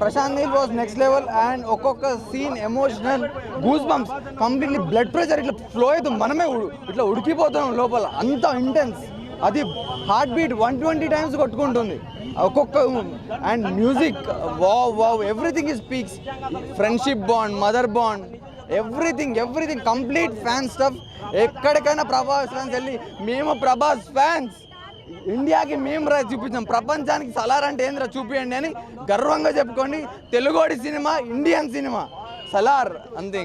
Prashanth Neel was next level and ఒక్కొక్క scene emotional goose bumps completely blood pressure ఇట్లా flow అవుతుంది మనమే ఉడు- ఇట్లా ఉడికిపోతున్నాం లోపల. అంత ఇంటెన్స్ అది heart beat one twenty times కొట్టుకుంటుంది. ఒక్కొక్క and music wow wow everything ఈ speaks friendship bond mother bond everything everything complete fan stuff ఎక్కడికైనా ప్రభాస్ ఫ్యాన్స్ వెళ్ళి మేము ప్రభాస్ ఫ్యాన్స్ ఇండియాకి మేము రా చూపించాం. ప్రపంచానికి సలార్ అంటే ఏంద్రా చూపియండి అని గర్వంగా చెప్పుకోండి. తెలుగోడి సినిమా ఇండియన్ సినిమా. సలార్ అంతే.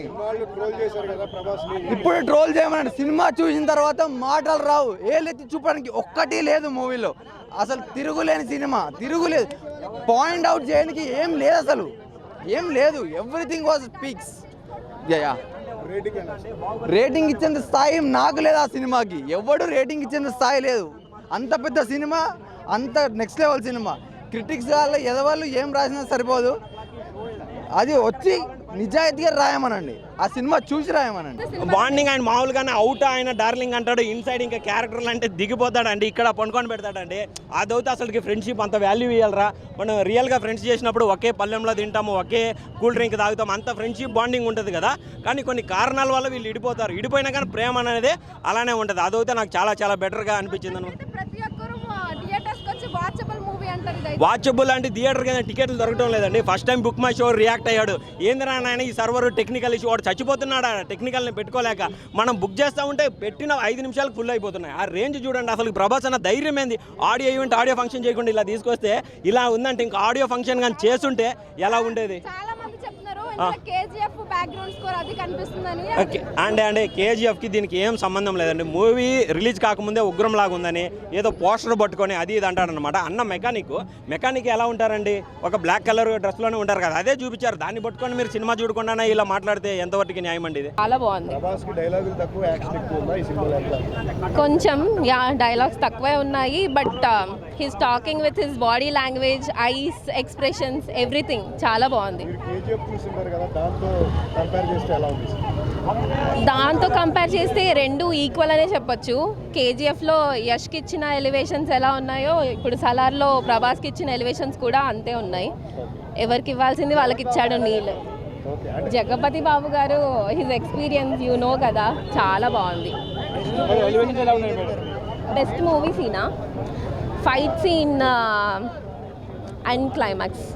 ఇప్పుడు ట్రోల్ చేయమని సినిమా చూసిన తర్వాత మాటలు రావు. ఏలెత్తి చూపడానికి ఒక్కటి లేదు మూవీలో. అసలు తిరుగులేని సినిమా. తిరుగులేదు. పాయింట్ అవుట్ చేయడానికి ఏం లేదు అసలు. ఏం లేదు. Everything was speaks yeah rating rating ఇచ్చేంత స్థాయి నాకు లేదు ఆ సినిమాకి. ఎవడు రేటింగ్ ఇచ్చేంత స్థాయి లేదు. అంత పెద్ద సినిమా అంత నెక్స్ట్ లెవెల్ సినిమా. క్రిటిక్స్ వాళ్ళు ఎదవాళ్ళు ఏం రాసినా సరిపోదు. అది వచ్చి నిజాయితీగా రాయమనండి. ఆ సినిమా చూసి రాయమనండి. బాండింగ్ ఆయన మామూలుగానే అవుట్ ఆయన డార్లింగ్ అంటాడు ఇన్సైడ్ ఇంకా క్యారెక్టర్లు అంటే దిగిపోతాడండి ఇక్కడ పండుకొని పెడతాడండి. అదైతే అసలుకి ఫ్రెండ్షిప్ అంత వాల్యూ ఇవ్వాలరా మనం రియల్గా ఫ్రెండ్స్ చేసినప్పుడు ఒకే పల్లెంలో తింటాము ఒకే కూల్ డ్రింక్ తాగుతాము అంత ఫ్రెండ్షిప్ బాండింగ్ ఉంటుంది కదా. కానీ కొన్ని కారణాల వల్ల వీళ్ళు ఇడిపోతారు. ఇడిపోయినా కానీ ప్రేమ అనేది అలానే ఉంటుంది. అదైతే నాకు చాలా చాలా బెటర్గా అనిపించింది వాచబుల్ అంటే థియేటర్ కింద టికెట్లు దొరకడం లేదండి. First time book my show react అయ్యాడు. ఏందిరా నాయన ఈ సర్వర్ టెక్నికల్ ఇష్యూ వాడు చచ్చిపోతున్నాడా? టెక్నికల్ని పెట్టుకోలేక. మనం బుక్ చేస్తా ఉంటే పెట్టిన ఐదు నిమిషాలకు ఫుల్ అయిపోతున్నాయి. ఆ రేంజ్ చూడండి అసలు ప్రభాస్ అన్న ధైర్యం ఏంది? ఆడియో ఈవెంట్ ఆడియో ఫంక్షన్ చేయకుండా ఇలా తీసుకొస్తే ఇలా ఉందంటే ఇంకా ఆడియో ఫంక్షన్ కానీ చేస్తుంటే ఎలా ఉండేది? కేజీఎఫ్ బ్యాక్గ్రౌండ్ స్కోర్ అది కనిపిస్తుందని ఓకే అండి అండి కేజీఎఫ్కి దీనికి ఏం సంబంధం లేదండి. మూవీ రిలీజ్ కాకముందే ఉగ్రం లాగా ఉందని ఏదో పోస్టర్ పట్టుకొని అది ఇది అంటాడనమాట అన్న మెకానిక్ మెకానిక్ ఎలా ఉంటారండి? ఒక బ్లాక్ కలర్ డ్రెస్లోనే ఉంటారు కదా అదే చూపించారు. దాన్ని పట్టుకొని మీరు సినిమా చూడకుండా ఇలా మాట్లాడితే ఎంతవరకు న్యాయం అండి ఇది? చాలా బాగుంది. కొంచెం యా డైలాగ్స్ తక్కువే ఉన్నాయి but his talking with his body language eyes expressions everything చాలా బాగుంది. దాంతో కంపేర్ చేస్తే ఎలా ఉంది? దాంతో కంపేర్ చేస్తే రెండు ఈక్వల్ అనే చెప్పొచ్చు. కేజీఎఫ్లో యష్కి ఇచ్చిన ఎలివేషన్స్ ఎలా ఉన్నాయో ఇప్పుడు సలార్లో ప్రభాస్కి ఇచ్చిన ఎలివేషన్స్ కూడా అంతే ఉన్నాయి. ఎవరికి ఇవ్వాల్సింది వాళ్ళకి ఇచ్చాడు అంటే జగపతి బాబు గారు హిజ్ ఎక్స్పీరియన్స్ యూ నో కదా చాలా బాగుంది. Best movie Cena? Fight scene and climax